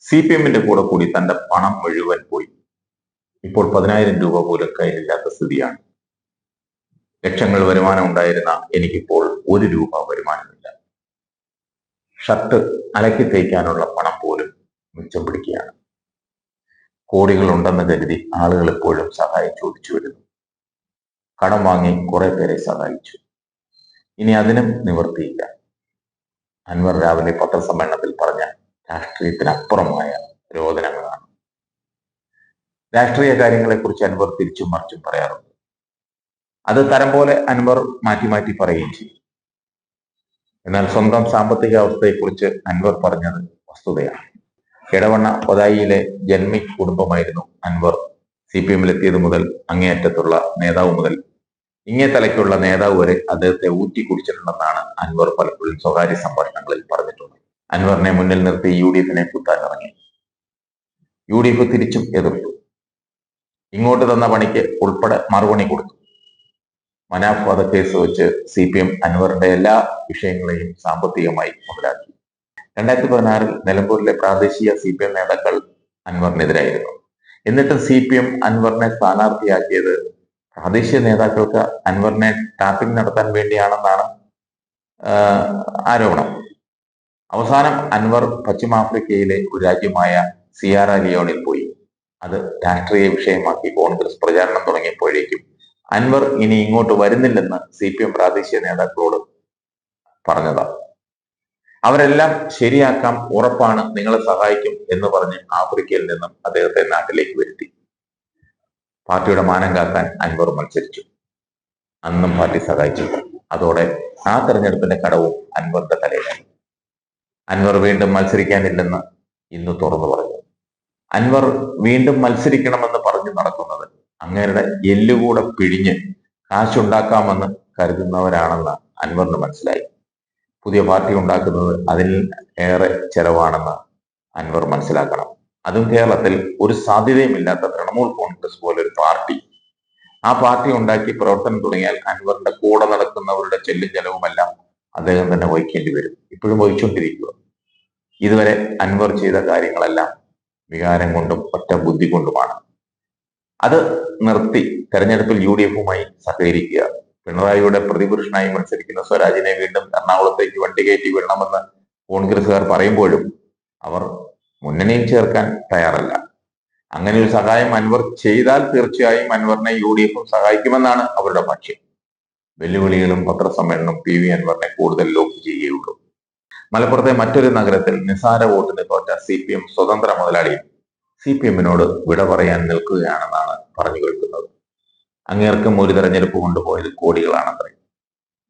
C P എമ്മിന്റെ കൂടെ കൂടി തന്റെ പണം മുഴുവൻ പോയി. ഇപ്പോൾ പതിനായിരം രൂപ പോലും കയ്യിലില്ലാത്ത സ്ഥിതിയാണ്. ലക്ഷങ്ങൾ വരുമാനം ഉണ്ടായിരുന്ന എനിക്കിപ്പോൾ ഒരു രൂപ വരുമാനമില്ല. ഷർട്ട് അലക്കി തേക്കാനുള്ള പണം പോലും മിച്ചം പിടിക്കുകയാണ്. കോടികൾ ഉണ്ടെന്ന് കരുതി ആളുകൾ എപ്പോഴും സഹായം ചോദിച്ചു വരുന്നു. കടം വാങ്ങി കുറെ പേരെ സഹായിച്ചു. ഇനി അതിനും നിവർത്തിയില്ല അൻവർ രാവിലെ പത്രസമ്മേളനത്തിൽ പറഞ്ഞ രാഷ്ട്രീയത്തിനപ്പുറമായ രോദനങ്ങളാണ് രാഷ്ട്രീയ കാര്യങ്ങളെക്കുറിച്ച് അൻവർ തിരിച്ചും മറിച്ചും പറയാറുണ്ട്. അത് തരം പോലെ അൻവർ മാറ്റി മാറ്റി പറയുകയും ചെയ്യും. എന്നാൽ സ്വന്തം സാമ്പത്തിക അവസ്ഥയെക്കുറിച്ച് അൻവർ പറഞ്ഞത് വസ്തുതയാണ്. ഇടവണ്ണ ഒതായിയിലെ ജന്മി കുടുംബമായിരുന്നു അൻവർ. സി പി എമ്മിലെത്തിയത് മുതൽ അങ്ങേയറ്റത്തുള്ള നേതാവ് മുതൽ ഇങ്ങേ തലയ്ക്കുള്ള നേതാവ് വരെ അദ്ദേഹത്തെ ഊറ്റി കുടിച്ചിട്ടുണ്ടെന്നാണ് അൻവർ പലപ്പോഴും സ്വകാര്യ സംഭാഷണങ്ങളിൽ പറഞ്ഞിട്ടുള്ളത്. അൻവറിനെ മുന്നിൽ നിർത്തി യു ഡി എഫിനെ കുത്താൻ ഇറങ്ങി യു ഡി എഫ് തിരിച്ചും എതിർത്തു. ഇങ്ങോട്ട് തന്ന പണിക്ക് ഉൾപ്പെടെ മറുപണി കൊടുത്തു. മനാഫ് വധക്കേസ് വെച്ച് സി പി എം അൻവറിന്റെ എല്ലാ വിഷയങ്ങളെയും സാമ്പത്തികമായി മുതലാക്കി. രണ്ടായിരത്തി പതിനാറിൽ നിലമ്പൂരിലെ പ്രാദേശിക സി പി എം നേതാക്കൾ അൻവറിനെതിരായിരുന്നു. എന്നിട്ടും സി പി എം അൻവറിനെ സ്ഥാനാർത്ഥിയാക്കിയത് പ്രാദേശിക നേതാക്കൾക്ക് അൻവറിനെ ടാപ്പിംഗ് നടത്താൻ വേണ്ടിയാണെന്നാണ് ആരോപണം. അവസാനം അൻവർ പശ്ചിമാഫ്രിക്കയിലെ ഒരു രാജ്യമായ സിയാറ ലിയോണിൽ പോയി. അത് രാഷ്ട്രീയ വിഷയമാക്കി കോൺഗ്രസ് പ്രചാരണം തുടങ്ങിയപ്പോഴേക്കും അൻവർ ഇനി ഇങ്ങോട്ട് വരുന്നില്ലെന്ന് സി പി എം പ്രാദേശിക നേതാക്കളോട് പറഞ്ഞതാണ് അവരെല്ലാം ശരിയാക്കാം ഉറപ്പാണ് നിങ്ങളെ സഹായിക്കും എന്ന് പറഞ്ഞ് ആഫ്രിക്കയിൽ നിന്നും അദ്ദേഹത്തെ നാട്ടിലേക്ക് വരുത്തി. പാർട്ടിയുടെ മാനം കാക്കാൻ അൻവർ മത്സരിച്ചു. അന്നും പാർട്ടി സഹായിച്ചില്ല. അതോടെ ആ തെരഞ്ഞെടുപ്പിന്റെ കടവും അൻവറിന്റെ തലയിലായി. അൻവർ വീണ്ടും മത്സരിക്കാനില്ലെന്ന് ഇന്ന് തുറന്നു പറഞ്ഞു. അൻവർ വീണ്ടും മത്സരിക്കണമെന്ന് പറഞ്ഞു നടക്കുന്നത് അങ്ങേരുടെ എല്ലുകൂടെ പിഴിഞ്ഞ് കാശുണ്ടാക്കാമെന്ന് കരുതുന്നവരാണെന്ന് അൻവറിന് മനസ്സിലായി. പുതിയ പാർട്ടി ഉണ്ടാക്കുന്നത് അതിൽ ഏറെ ചെലവാണെന്ന് അൻവർ മനസ്സിലാക്കണം. അതും കേരളത്തിൽ ഒരു സാധ്യതയുമില്ലാത്ത തൃണമൂൽ കോൺഗ്രസ് പോലെ ഒരു പാർട്ടി. ആ പാർട്ടി ഉണ്ടാക്കി പ്രവർത്തനം തുടങ്ങിയാൽ അൻവറിന്റെ കൂടെ നടക്കുന്നവരുടെ ചെല്ലും ചെലവുമെല്ലാം അദ്ദേഹം തന്നെ വഹിക്കേണ്ടി വരും. ഇപ്പോഴും വഹിച്ചുകൊണ്ടിരിക്കുക. ഇതുവരെ അൻവർ ചെയ്ത കാര്യങ്ങളെല്ലാം വികാരം കൊണ്ടും ഒറ്റ ബുദ്ധി കൊണ്ടുമാണ്. അത് നിർത്തി തെരഞ്ഞെടുപ്പിൽ യു ഡി എഫുമായി സഹകരിക്കുക. പിണറായിയുടെ പ്രതിപുരുഷനായി മത്സരിക്കുന്ന സ്വരാജിനെ വീണ്ടും എറണാകുളത്തേക്ക് വണ്ടി കയറ്റി വിടണമെന്ന് കോൺഗ്രസുകാർ പറയുമ്പോഴും അവർ മുന്നണിയിൽ ചേർക്കാൻ തയ്യാറല്ല. അങ്ങനെ ഒരു സഹായം അൻവർ ചെയ്താൽ തീർച്ചയായും അൻവറിനെ യു ഡി എഫും സഹായിക്കുമെന്നാണ് അവരുടെ പക്ഷം വെല്ലുവിളികളും പത്രസമ്മേളനവും പി വി അൻവറിനെ കൂടുതൽ ലോക്ക് ചെയ്യുകയുള്ളൂ. മലപ്പുറത്തെ മറ്റൊരു നഗരത്തിൽ നിസാര വോട്ടിന് തോറ്റ സി പി എം സ്വതന്ത്ര മുതലാളി സി പി എമ്മിനോട് വിട പറയാൻ നിൽക്കുകയാണെന്നാണ് പറഞ്ഞു കേൾക്കുന്നത്. അങ്ങേർക്കും ഒരു തെരഞ്ഞെടുപ്പ് കൊണ്ടുപോയത് കോടികളാണത്രേ.